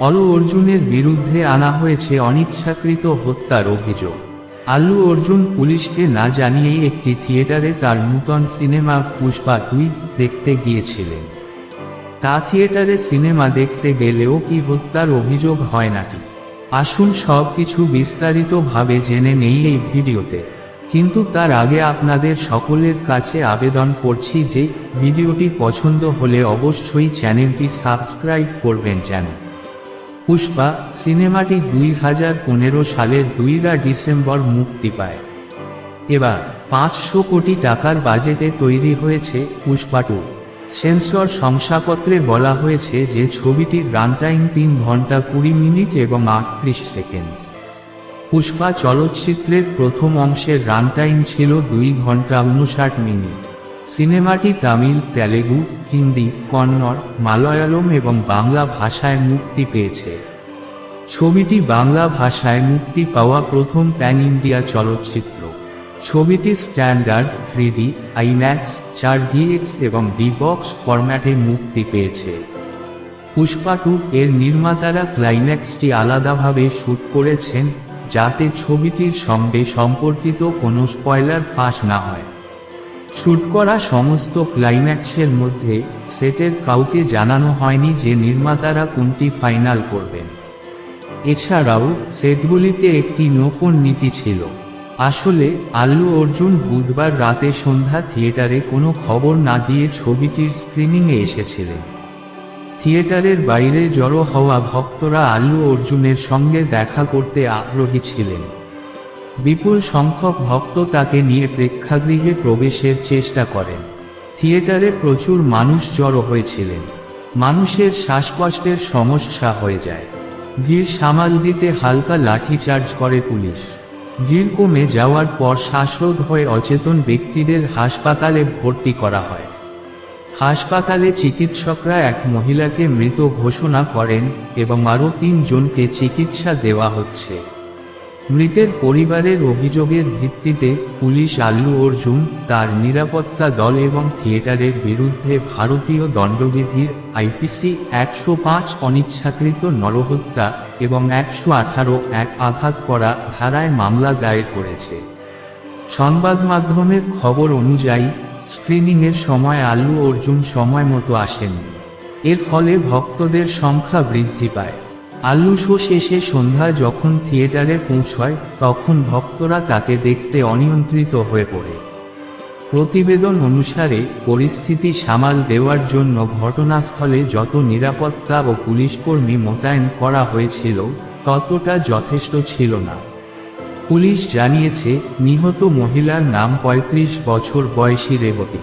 অলু অর্জুনের বিরুদ্ধে আনা হয়েছে অনিচ্ছাকৃত হত্যার অভিযোগ। আল্লু অর্জুন পুলিশকে না জানিয়েই একটি থিয়েটারে তার নূতন সিনেমা পুষ্পা দুই দেখতে গিয়েছিলেন। তা থিয়েটারে সিনেমা দেখতে গেলেও কি হত্যার অভিযোগ হয় নাকি? আসুন সব কিছু বিস্তারিতভাবে জেনে নেই এই ভিডিওতে। কিন্তু তার আগে আপনাদের সকলের কাছে আবেদন করছি যে, ভিডিওটি পছন্দ হলে অবশ্যই চ্যানেলটি সাবস্ক্রাইব করবেন যেন। পুষ্পা সিনেমাটি দুই হাজার পনেরো সালের দুইরা ডিসেম্বর মুক্তি পায়। এবার পাঁচশো কোটি টাকার বাজেটে তৈরি হয়েছে পুষ্পা টু। সেন্সর শংসাপত্রে বলা হয়েছে যে ছবিটির রানটাইম তিন ঘণ্টা কুড়ি মিনিট এবং আটত্রিশ সেকেন্ড। পুষ্পা চলচ্চিত্রের প্রথম অংশের রানটাইম ছিল দুই ঘণ্টা উনষাট মিনিট। সিনেমাটি তামিল, তেলেগু, হিন্দি, কন্নড়, মালয়ালম এবং বাংলা ভাষায় মুক্তি পেয়েছে। ছবিটি বাংলা ভাষায় মুক্তি পাওয়া প্রথম প্যান ইন্ডিয়া চলচ্চিত্র। ছবিটি স্ট্যান্ডার্ড, থ্রিডি, আইম্যাক্স চার ডিএক্স এবং ডিবক্স ফরম্যাটে মুক্তি পেয়েছে। পুষ্পা টু এর নির্মাতারা ক্লাইম্যাক্সটি আলাদাভাবে শ্যুট করেছেন, যাতে ছবিটির সঙ্গে সম্পর্কিত কোনো স্পয়লার ফাঁস না হয়। শ্যুট করা সমস্ত ক্লাইম্যাক্সের মধ্যে সেটের কাউকে জানানো হয়নি যে নির্মাতারা কোনটি ফাইনাল করবেন। এছাড়াও, সেটগুলিতে একটি নোফোন নীতি ছিল। আসলে, আল্লু অর্জুন বুধবার রাতে সন্ধ্যা থিয়েটারে কোনো খবর না দিয়ে ছবিটির স্ক্রিনিংয়ে এসেছিলেন। থিয়েটারের বাইরে জড়ো হওয়া ভক্তরা আল্লু অর্জুনের সঙ্গে দেখা করতে আগ্রহী ছিলেন। বিপুল সংখ্যক ভক্ত তাকে নিয়ে প্রেক্ষাগৃহে প্রবেশের চেষ্টা করেন। থিয়েটারে প্রচুর মানুষ জড়ো হয়েছিলেন। মানুষের শ্বাসকষ্টের সমস্যা হয়ে যায়। ভিড় সামাল দিতে হালকা লাঠিচার্জ করে পুলিশ। ভিড় কমে যাওয়ার পর শ্বাসরোধ হয়ে অচেতন ব্যক্তিদের হাসপাতালে ভর্তি করা হয়। হাসপাতালে চিকিৎসকরা এক মহিলাকে মৃত ঘোষণা করেন এবং আরও তিনজনকে চিকিৎসা দেওয়া হচ্ছে। মৃতের পরিবারের অভিযোগের ভিত্তিতে পুলিশ আল্লু অর্জুন তার নিরাপত্তা দল এবং থিয়েটারের বিরুদ্ধে ভারতীয় দণ্ডবিধির আইপিসি একশো পাঁচ অনিচ্ছাকৃত নরহত্যা এবং একশো আঠারো এক আঘাত করা ধারায় মামলা দায়ের করেছে। সংবাদ মাধ্যমের খবর অনুযায়ী, স্ক্রিনিংয়ের সময় আল্লু অর্জুন সময় মতো আসেননি। এর ফলে ভক্তদের সংখ্যা বৃদ্ধি পায়। আল্লু শো শেষে সন্ধ্যায় যখন থিয়েটারে পৌঁছয়, তখন ভক্তরা তাকে দেখতে অনিয়ন্ত্রিত হয়ে পড়ে। প্রতিবেদন অনুসারে, পরিস্থিতি সামাল দেওয়ার জন্য ঘটনাস্থলে যত নিরাপত্তা ও পুলিশকর্মী মোতায়েন করা হয়েছিল, ততটা যথেষ্ট ছিল না। পুলিশ জানিয়েছে, নিহত মহিলার নাম ৩৫ বছর বয়সী রেবতী।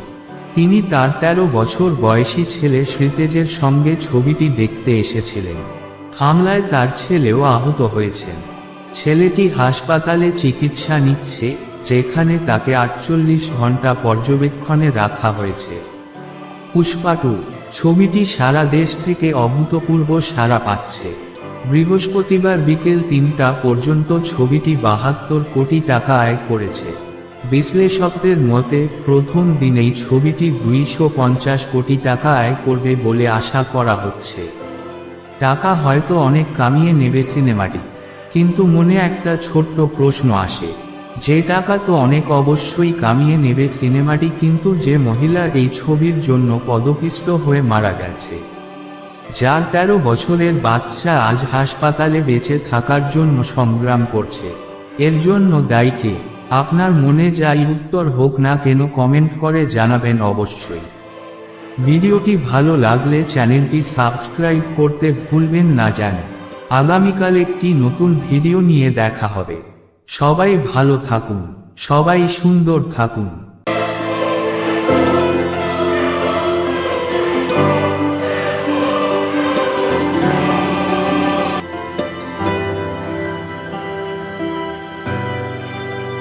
তিনি তার ১৩ বছর বয়সী ছেলে শ্রীতেজের সঙ্গে ছবিটি দেখতে এসেছিলেন। হামলায় তার ছেলেও আহত হয়েছেন। ছেলেটি হাসপাতালে চিকিৎসা নিচ্ছে, যেখানে তাকে আটচল্লিশ ঘণ্টা পর্যবেক্ষণে রাখা হয়েছে। পুষ্পাটু ছবিটি সারা দেশ থেকে অভূতপূর্ব সাড়া পাচ্ছে। বৃহস্পতিবার বিকেল তিনটা পর্যন্ত ছবিটি বাহাত্তর কোটি টাকা আয় করেছে। বিশ্লেষকদের মতে, প্রথম দিনেই ছবিটি দুইশো পঞ্চাশ কোটি টাকা আয় করবে বলে আশা করা হচ্ছে। টাকা হয়তো অনেক কামিয়ে নেবে সিনেমাটি। কিন্তু মনে একটা ছোট্ট প্রশ্ন আসে, যে টাকা তো অনেক অবশ্যই কামিয়ে নেবে সিনেমাটি, কিন্তু যে মহিলা এই ছবির জন্য পদপিষ্ট হয়ে মারা গেছে। যার তেরো বছরের বাচ্চা আজ হাসপাতালে বেঁচে থাকার জন্য সংগ্রাম করছে। এর জন্য দায়ীকে আপনার মনে যাই উত্তর হোক না কেন কমেন্ট করে জানাবেন অবশ্যই। ভিডিওটি ভালো লাগলে চ্যানেলটি সাবস্ক্রাইব করতে ভুলবেন না যান আগামীকাল একটি নতুন ভিডিও নিয়ে দেখা হবে। সবাই ভালো থাকুন, সবাই সুন্দর থাকুন।